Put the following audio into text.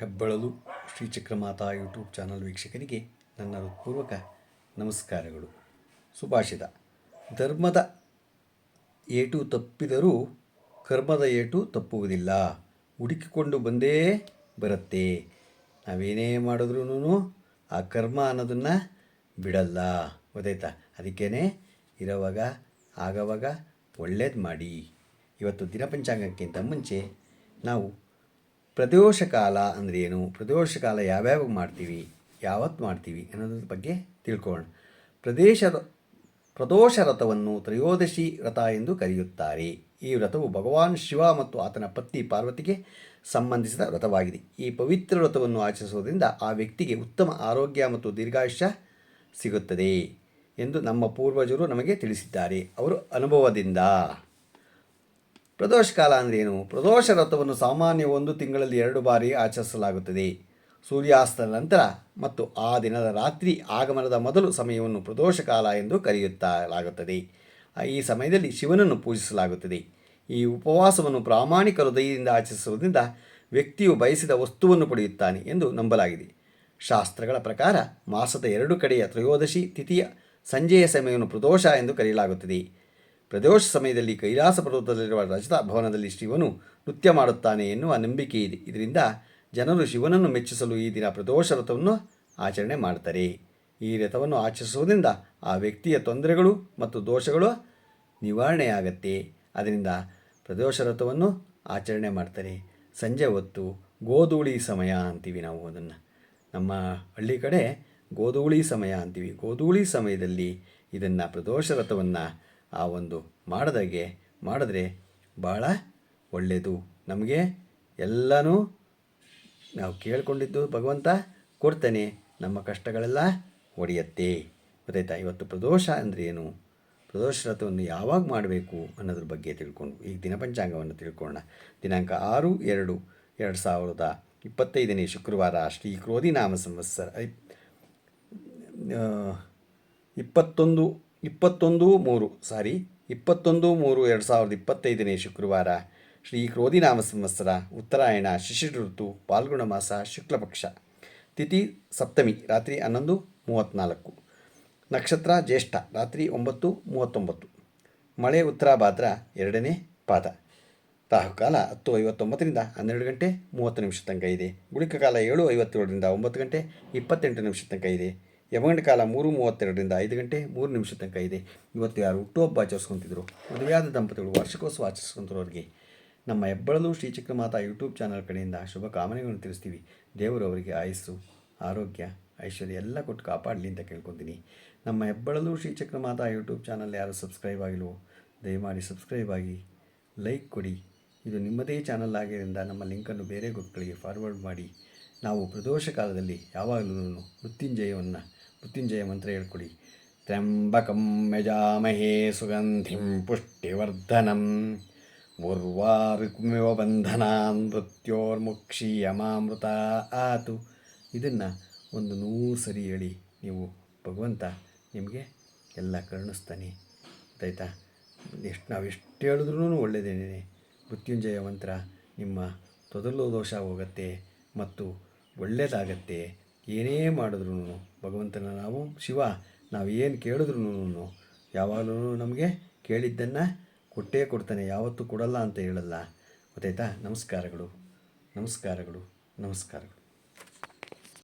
ಹೆಬ್ಬಳಲು Shri Chakramata YouTube channel ವೀಕ್ಷಕರಿಗೆ ನನ್ನ ಹೃತ್ಪೂರ್ವಕ ನಮಸ್ಕಾರಗಳು. ಸುಭಾಷಿತ. ಧರ್ಮದ ಏಟು ತಪ್ಪಿದರೂ ಕರ್ಮದ ಏಟು ತಪ್ಪುವುದಿಲ್ಲ. ಹುಡುಕಿಕೊಂಡು ಬಂದೇ ಬರುತ್ತೆ. ನಾವೇನೇ ಮಾಡಿದ್ರೂ ಆ ಕರ್ಮ ಅನ್ನೋದನ್ನು ಬಿಡಲ್ಲ. ಗೊತ್ತಾಯ್ತಾ? ಅದಕ್ಕೇ ಇರೋವಾಗ, ಆಗವಾಗ ಒಳ್ಳೇದು ಮಾಡಿ. ಇವತ್ತು ದಿನಪಂಚಾಂಗಕ್ಕಿಂತ ಮುಂಚೆ ನಾವು ಪ್ರದೋಷ ಕಾಲ ಅಂದರೆ ಏನು? ಪ್ರದೋಷ ಕಾಲ ಯಾವ್ಯಾವ ಮಾಡ್ತೀವಿ? ಯಾವತ್ತು ಮಾಡ್ತೀವಿ ಅನ್ನೋದ್ರ ಬಗ್ಗೆ ತಿಳ್ಕೊಳ್ಳೋಣ ಪ್ರದೇಶ ಪ್ರದೋಷ ರಥವನ್ನು ತ್ರಯೋದಶಿ ವ್ರತ ಎಂದು ಕರೆಯುತ್ತಾರೆ. ಈ ವ್ರತವು ಭಗವಾನ್ ಶಿವ ಮತ್ತು ಆತನ ಪತ್ನಿ ಪಾರ್ವತಿಗೆ ಸಂಬಂಧಿಸಿದ ವ್ರತವಾಗಿದೆ ಈ ಪವಿತ್ರ ವ್ರತವನ್ನು ಆಚರಿಸುವುದರಿಂದ ಆ ವ್ಯಕ್ತಿಗೆ ಉತ್ತಮ ಆರೋಗ್ಯ ಮತ್ತು ದೀರ್ಘಾಯುಷ್ಯ ಸಿಗುತ್ತದೆ ಎಂದು ನಮ್ಮ ಪೂರ್ವಜರು ನಮಗೆ ತಿಳಿಸಿದ್ದಾರೆ. ಅವರು ಅನುಭವದಿಂದ. ಪ್ರದೋಷ ಕಾಲ ಅಂದ್ರೇನು ಪ್ರದೋಷ ರಥವನ್ನು ಸಾಮಾನ್ಯ ಒಂದು ತಿಂಗಳಲ್ಲಿ ಎರಡು ಬಾರಿ ಆಚರಿಸಲಾಗುತ್ತದೆ. ಸೂರ್ಯಾಸ್ತದ ನಂತರ ಮತ್ತು ಆ ದಿನದ ರಾತ್ರಿ ಆಗಮನದ ಮೊದಲು ಸಮಯವನ್ನು ಪ್ರದೋಷ ಕಾಲ ಎಂದು ಕರೆಯುತ್ತಲಾಗುತ್ತದೆ. ಈ ಸಮಯದಲ್ಲಿ ಶಿವನನ್ನು ಪೂಜಿಸಲಾಗುತ್ತದೆ. ಈ ಉಪವಾಸವನ್ನು ಪ್ರಾಮಾಣಿಕ ಹೃದಯದಿಂದ ಆಚರಿಸುವುದರಿಂದ ವ್ಯಕ್ತಿಯು ಬಯಸಿದ ವಸ್ತುವನ್ನು ಪಡೆಯುತ್ತಾನೆ ಎಂದು ನಂಬಲಾಗಿದೆ. ಶಾಸ್ತ್ರಗಳ ಪ್ರಕಾರ ಮಾಸದ ಎರಡು ಕಡೆಯ ತ್ರಯೋದಶಿ ತಿಥಿಯ ಸಂಜೆಯ ಸಮಯವನ್ನು ಪ್ರದೋಷ ಎಂದು ಕರೆಯಲಾಗುತ್ತದೆ. ಪ್ರದೋಷ ಸಮಯದಲ್ಲಿ ಕೈಲಾಸ ಪರ್ವತದಲ್ಲಿರುವ ರಜತ ಭವನದಲ್ಲಿ ಶಿವನು ನೃತ್ಯ ಮಾಡುತ್ತಾನೆ ಎನ್ನುವ ನಂಬಿಕೆ ಇದೆ. ಇದರಿಂದ ಜನರು ಶಿವನನ್ನು ಮೆಚ್ಚಿಸಲು ಈ ದಿನ ಪ್ರದೋಷ ರಥವನ್ನು ಆಚರಣೆ ಮಾಡ್ತಾರೆ. ಈ ರಥವನ್ನು ಆಚರಿಸುವುದರಿಂದ ಆ ವ್ಯಕ್ತಿಯ ತೊಂದರೆಗಳು ಮತ್ತು ದೋಷಗಳು ನಿವಾರಣೆಯಾಗತ್ತೆ. ಅದರಿಂದ ಪ್ರದೋಷ ರಥವನ್ನು ಆಚರಣೆ ಮಾಡ್ತಾರೆ. ಸಂಜೆ ಹೊತ್ತು ಗೋಧೂಳಿ ಸಮಯ ಅಂತೀವಿ ನಾವು ಅದನ್ನು. ನಮ್ಮ ಹಳ್ಳಿ ಕಡೆ ಗೋಧೂಳಿ ಸಮಯ ಅಂತೀವಿ. ಗೋಧೂಳಿ ಸಮಯದಲ್ಲಿ ಇದನ್ನು ಪ್ರದೋಷ ವ್ರತವನ್ನು ಆ ಒಂದು ಮಾಡಿದಾಗೆ ಮಾಡಿದ್ರೆ ಭಾಳ ಒಳ್ಳೆಯದು ನಮಗೆ ಎಲ್ಲನೂ ನಾವು ಕೇಳಿಕೊಂಡಿದ್ದು ಭಗವಂತ ಕೊಡ್ತಾನೆ. ನಮ್ಮ ಕಷ್ಟಗಳೆಲ್ಲ ಒಡೆಯತ್ತೆ. ಗೊತ್ತಾಯ್ತಾ ಇವತ್ತು ಪ್ರದೋಷ ಅಂದರೆ ಏನು? ಪ್ರದೋಷ ವ್ರತವನ್ನು ಯಾವಾಗ ಮಾಡಬೇಕು ಅನ್ನೋದ್ರ ಬಗ್ಗೆ ತಿಳ್ಕೊಂಡು ಈಗ ದಿನಪಂಚಾಂಗವನ್ನು ತಿಳ್ಕೊಳ್ಳೋಣ. ದಿನಾಂಕ ಆರು, ಎರಡು ಎರಡು ಸಾವಿರದ ಇಪ್ಪತ್ತೈದನೇ ಶುಕ್ರವಾರ ಶ್ರೀ ಕ್ರೋಧಿ ನಾಮ ಸಂವತ್ಸರ ಇಪ್ಪತ್ತೊಂದು ಇಪ್ಪತ್ತೊಂದು ಮೂರು, ಸಾರಿ, ಇಪ್ಪತ್ತೊಂದು ಮೂರು ಎರಡು ಸಾವಿರದ ಇಪ್ಪತ್ತೈದನೇ ಶುಕ್ರವಾರ, ಶ್ರೀ ಕ್ರೋಧಿನಾಮ ಸಂವತ್ಸರ ಉತ್ತರಾಯಣ, ಶಿಶಿರ ಋತು, ಪಾಲ್ಗುಣ ಮಾಸ ಶುಕ್ಲಪಕ್ಷ ತಿಥಿ ಸಪ್ತಮಿ, ರಾತ್ರಿ ಹನ್ನೊಂದು ಮೂವತ್ತ್ನಾಲ್ಕು. ನಕ್ಷತ್ರ ಜ್ಯೇಷ್ಠ, ರಾತ್ರಿ ಒಂಬತ್ತು ಮೂವತ್ತೊಂಬತ್ತು. ಮಳೆ, ಉತ್ತರ, ಭಾದ್ರ, ಎರಡನೇ ಪಾದ. ರಾಹುಕಾಲ ಹತ್ತು ಐವತ್ತೊಂಬತ್ತರಿಂದ ಹನ್ನೆರಡು ಗಂಟೆ ಮೂವತ್ತು ನಿಮಿಷ ತನಕ ಇದೆ. ಗುಳಿಕ ಕಾಲ ಏಳು ಐವತ್ತೇಳರಿಂದ ಒಂಬತ್ತು ಗಂಟೆ ಇಪ್ಪತ್ತೆಂಟು ನಿಮಿಷ ತನಕ ಇದೆ. ಯಮಗಂಡ ಕಾಲ ಮೂರು ಮೂವತ್ತೆರಡರಿಂದ ಐದು ಗಂಟೆ ಮೂರು ನಿಮಿಷ ತನಕ ಇದೆ. ಇವತ್ತು ಯಾರು ಹುಟ್ಟುಹಬ್ಬ ಆಚರಿಸ್ಕೊತಿದ್ರು. ಮದುವೆಯಾದ ದಂಪತಿಗಳು ವಾರ್ಷಿಕೋತ್ಸವ ಆಚರಿಸ್ಕೊಂತಿರೋರಿಗೆ ನಮ್ಮ ಹೆಬ್ಬಳಲು ಶ್ರೀಚಕ್ರಮಾತಾ ಯೂಟ್ಯೂಬ್ ಚಾನಲ್ ಕಡೆಯಿಂದ ಶುಭ ಕಾಮನೆಗಳನ್ನು ತಿಳಿಸ್ತೀವಿ. ದೇವರು ಅವರಿಗೆ ಆಯಸ್ಸು, ಆರೋಗ್ಯ, ಐಶ್ವರ್ಯ ಎಲ್ಲ ಕೊಟ್ಟು ಕಾಪಾಡಲಿ ಅಂತ ಕೇಳ್ಕೊತೀನಿ. ನಮ್ಮ ಹೆಬ್ಬಳಲು ಶ್ರೀಚಕ್ರಮಾತಾ ಯೂಟ್ಯೂಬ್ ಚಾನಲ್ ಯಾರು ಸಬ್ಸ್ಕ್ರೈಬ್ ಆಗಿಲ್ವೋ ದಯಮಾಡಿ ಸಬ್ಸ್ಕ್ರೈಬ್ ಆಗಿ, ಲೈಕ್ ಕೊಡಿ. ಇದು ನಿಮ್ಮದೇ ಚಾನಲ್ ಆಗಿದ್ದರಿಂದ ನಮ್ಮ ಲಿಂಕನ್ನು ಬೇರೆ ಗುರುಗಳಿಗೆ ಫಾರ್ವರ್ಡ್ ಮಾಡಿ. ನಾವು ಪ್ರದೋಷ ಕಾಲದಲ್ಲಿ ಯಾವಾಗಲೂ ಮೃತ್ಯುಂಜಯವನ್ನು ಮೃತ್ಯುಂಜಯ ಮಂತ್ರ ಹೇಳ್ಕೊಡಿ. ತ್ರ್ಯಂಬಕಂ ಯಜಾಮಹೇ ಸುಗಂಧಿಂ ಪುಷ್ಟಿವರ್ಧನಂ. ಉರ್ವಾರುಕುಮಿವ ಮೃತ್ಯೋರ್ಮುಕ್ಷಿ ಯಮಾಮೃತ ಆತು. ಇದನ್ನು ಒಂದು ನೂರು ಸರಿ ಹೇಳಿ ನೀವು ಭಗವಂತ ನಿಮಗೆ ಎಲ್ಲ ಕರುಣಿಸ್ತಾನೆ. ಗೊತ್ತಾಯ್ತಾ ಎಷ್ಟು ನಾವು ಎಷ್ಟು ಹೇಳಿದ್ರೂ ಒಳ್ಳೆಯದೇನೆ ಮೃತ್ಯುಂಜಯ ಮಂತ್ರ ನಿಮ್ಮ ತೊದಲು ದೋಷ ಹೋಗುತ್ತೆ ಮತ್ತು ಒಳ್ಳೆಯದಾಗತ್ತೆ ಏನೇ ಮಾಡಿದ್ರು ಭಗವಂತನ ನಾವು, ಶಿವ ನಾವು ಏನು ಕೇಳಿದ್ರು ಯಾವಾಗಲೂ ನಮಗೆ ಕೇಳಿದ್ದನ್ನು ಕೊಟ್ಟೇ ಕೊಡ್ತಾನೆ, ಯಾವತ್ತೂ ಕೊಡಲ್ಲ ಅಂತ ಹೇಳಲ್ಲ. ಗೊತ್ತಾಯ್ತಾ ನಮಸ್ಕಾರಗಳು. ನಮಸ್ಕಾರಗಳು. ನಮಸ್ಕಾರಗಳು.